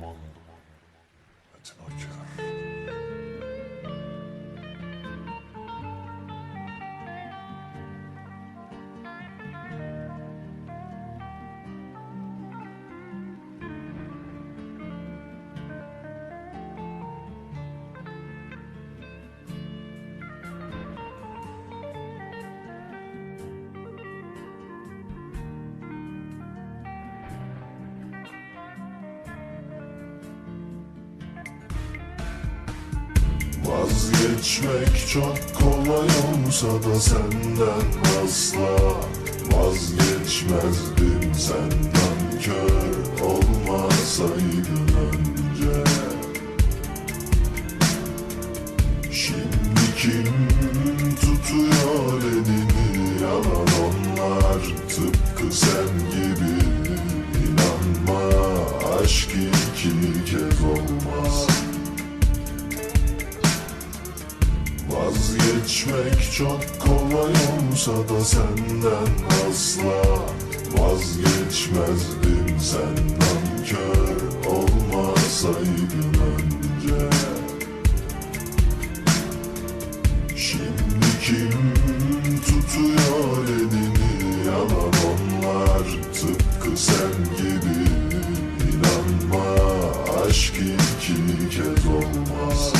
Duman Metin Aker Vazgeçmek çok kolay olsa da senden asla Vazgeçmezdim. Senden kör olmasaydın önce. Şimdi kim tutuyor elini? Yalan onlar. Tıpkı sen Vazgeçmek çok kolay olsa da senden asla Vazgeçmezdim. Senden kör olmasaydın önce. Şimdi kim tutuyor elini? Yalan onlar. Tıpkı sen gibi. İnanma aşk iki kez olmaz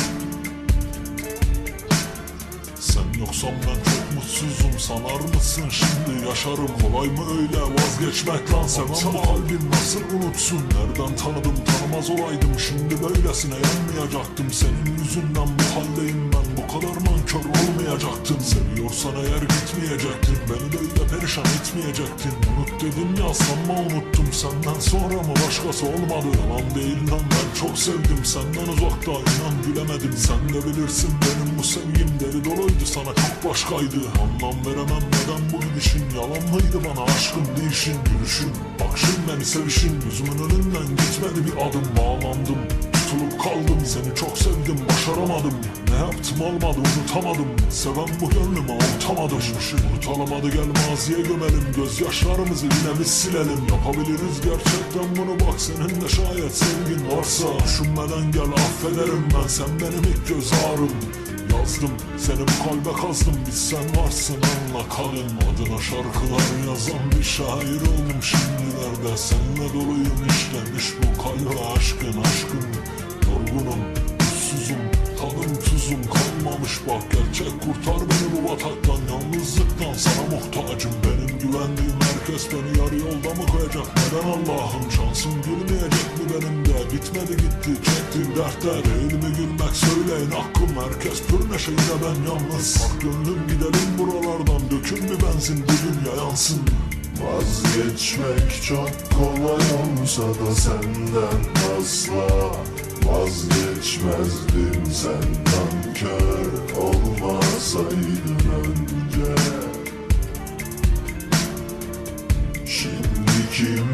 Sen yoksan ben çok mutsuzum sanar mısın? Şimdi yaşarım Kolay mı öyle? Vazgeçmek lan seven bu kalbim nasıl unutsun? Nereden tanıdım tanımaz olaydım. Şimdi böylesine yanmayacaktım. Senin yüzünden bu haldeyim ben. Bu kadar nankör olmayacaktım. Seviyorsan eğer gitmeyecektin. Beni böyle perişan etmeyecektin. Unut dedim ya sanma unuttum. Senden sonra mı başkası olmadı? Yalan değil lan ben çok sevdim. Senden uzakta inan gülemedim. Sen de bilirsin benim bu sevgim deli doluydu sana çok başkaydı. Anlam veremem neden bu gidişin yalan mıydı bana aşkım değişin gülüşün? Bakışın beni sevişin yüzümün önünden gitmedi bir adım. Bağlandım Tutulup kaldım seni çok sevdim başaramadım. Ne yaptım olmadı unutamadım. Seven bu gönlümü avutamadım Unutalamadı gel maziye gömelim. Gözyaşlarımızı yine biz silelim. Yapabiliriz gerçekten bunu bak senin de şayet sevgin varsa. Düşünmeden gel affederim ben. Sen benim ilk göz ağrım Yazdım seni bu kalbe kazdım. Biz sen varsın anla kalın. Adına şarkılar yazan bir şair oldum. Şimdilerde Seninle doluyum işlemiş bu kalbe aşkın aşkın. Yorgunum, mutsuzum, tadım tuzum. Kalmamış bak Gerçek kurtar beni bu bataktan. Yalnızlıktan sana muhtacım Benim güvendiğim herkes beni yarı yolda mı koyacak? Neden Allah'ım şansım gülmeyecek mi benim de? Bitmedi gitti çektiğim dertler. Değil mi gülmek söyleyin hakkım Herkes pür neşe yine ben yalnız. Bak gönlüm gidelim buralardan Dökün bir benzin bu dünya yansın. Vazgeçmek çok kolay olsa da senden asla Vazgeçmezdim senden kör olmasaydın önce Şimdi kim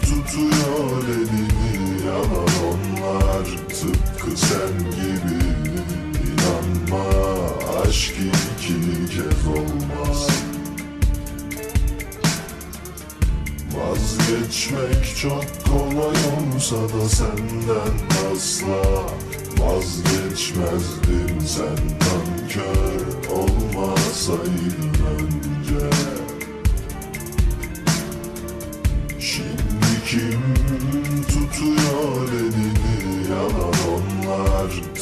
tutuyor elini? Yalan onlar Tıpkı sen gibi. İnanma aşk iki kez olmaz. Vazgeçmek çok kolay olsa da senden asla. Vazgeçmezdim senden kör olmasaydın önce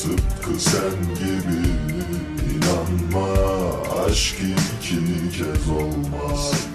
Tıpkı sen gibi inanma aşk iki kez olmaz